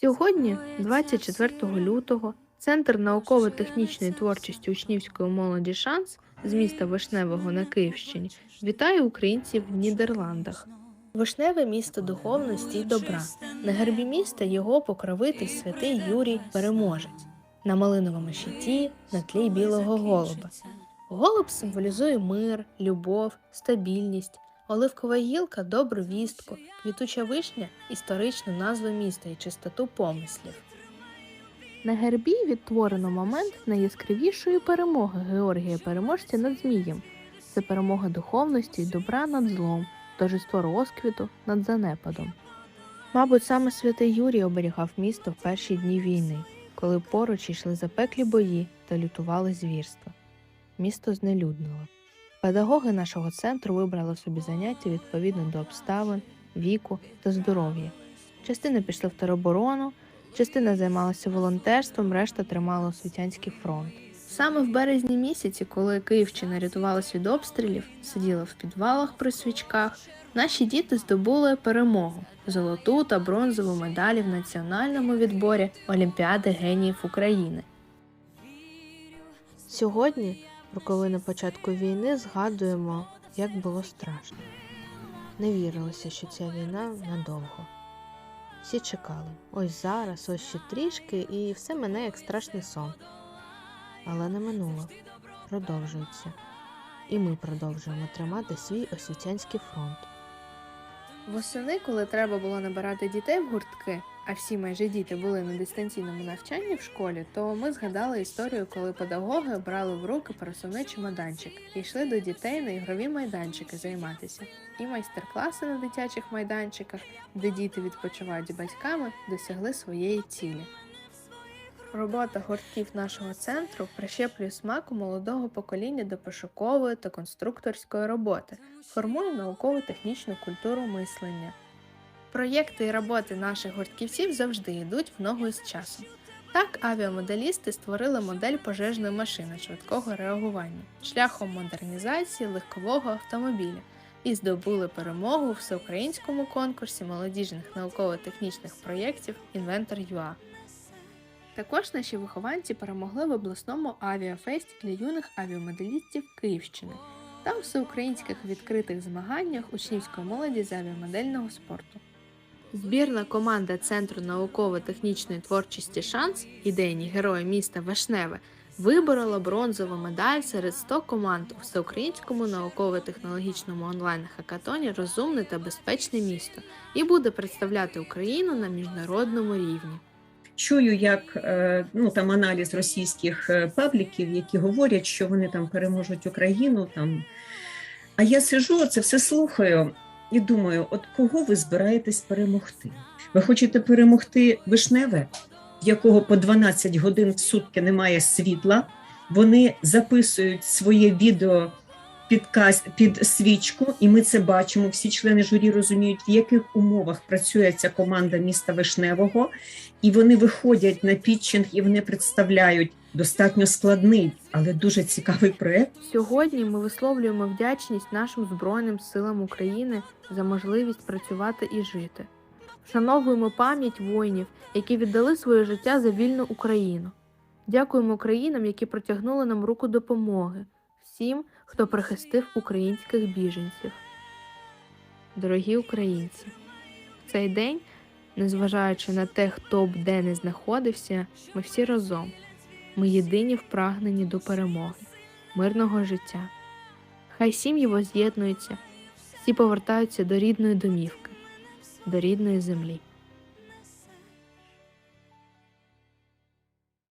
Сьогодні, 24 лютого, Центр науково-технічної творчості учнівської молоді Шанс з міста Вишневого на Київщині вітає українців в Нідерландах. Вишневе місто духовності й добра. На гербі міста його покровитель святий Юрій Переможець. На малиновому щиті на тлі білого голуба. Голуб символізує мир, любов, стабільність, оливкова гілка добру вістку, квітуча вишня історичну назву міста і чистоту помислів. На гербі відтворено момент найяскравішої перемоги Георгія Переможця над Змієм. Це перемога духовності й добра над злом, торжество розквіту над занепадом. Мабуть, саме святий Юрій оберігав місто в перші дні війни, коли поруч йшли запеклі бої та лютували звірства. Місто знелюднило. Педагоги нашого центру вибрали собі заняття відповідно до обставин, віку та здоров'я. Частина пішла в тероборону, частина займалася волонтерством, решта тримала освітянський фронт. Саме в березні місяці, коли Київщина рятувалась від обстрілів, сиділа в підвалах при свічках, наші діти здобули перемогу золоту та бронзову медалі в національному відборі Олімпіади геніїв України. Сьогодні, роковини початку війни, згадуємо, як було страшно. Не вірилося, що ця війна надовго. Всі чекали, ось зараз, ось ще трішки, і все мене як страшний сон. Але не минуло, продовжується. І ми продовжуємо тримати свій освітянський фронт. Восени, коли треба було набирати дітей в гуртки, а всі майже діти були на дистанційному навчанні в школі, то ми згадали історію, коли педагоги брали в руки пересувний чемоданчик і йшли до дітей на ігрові майданчики займатися. І майстер-класи на дитячих майданчиках, де діти відпочивають з батьками, досягли своєї цілі. Робота гуртків нашого центру прищеплює смаку молодого покоління до пошукової та конструкторської роботи, формує науково-технічну культуру мислення. Проєкти і роботи наших гуртківців завжди йдуть в ногу із часом. Так авіамоделісти створили модель пожежної машини швидкого реагування шляхом модернізації легкового автомобіля і здобули перемогу у всеукраїнському конкурсі молодіжних науково-технічних проєктів Інвентор.ua. Також наші вихованці перемогли в обласному авіафесті для юних авіамоделістів Київщини та у всеукраїнських відкритих змаганнях учнівської молоді з авіамодельного спорту. Збірна команда Центру науково-технічної творчості Шанс, ідейні герої міста Вишневе, виборола бронзову медаль серед 100 команд у всеукраїнському науково-технологічному онлайн-хакатоні Розумне та безпечне місто і буде представляти Україну на міжнародному рівні. Чую, як е, ну там аналіз російських е, пабліків, які говорять, що вони там переможуть Україну. Там а я сижу, це все слухаю і думаю: от кого ви збираєтесь перемогти? Ви хочете перемогти вишневе, в якого по 12 годин в сутки немає світла. Вони записують своє відео під, каз... під свічку, і ми це бачимо. Всі члени журі розуміють, в яких умовах працює ця команда міста Вишневого, і вони виходять на пітчинг і вони представляють достатньо складний, але дуже цікавий проект. Сьогодні ми висловлюємо вдячність нашим Збройним силам України за можливість працювати і жити. Вшановуємо пам'ять воїнів, які віддали своє життя за вільну Україну. Дякуємо країнам, які протягнули нам руку допомоги, всім, хто прихистив українських біженців. Дорогі українці, в цей день, незважаючи на те, хто б де не знаходився, ми всі разом. Ми єдині в прагненні до перемоги, мирного життя. Хай сім'ї воз'єднуються, всі повертаються до рідної домівки, до рідної землі.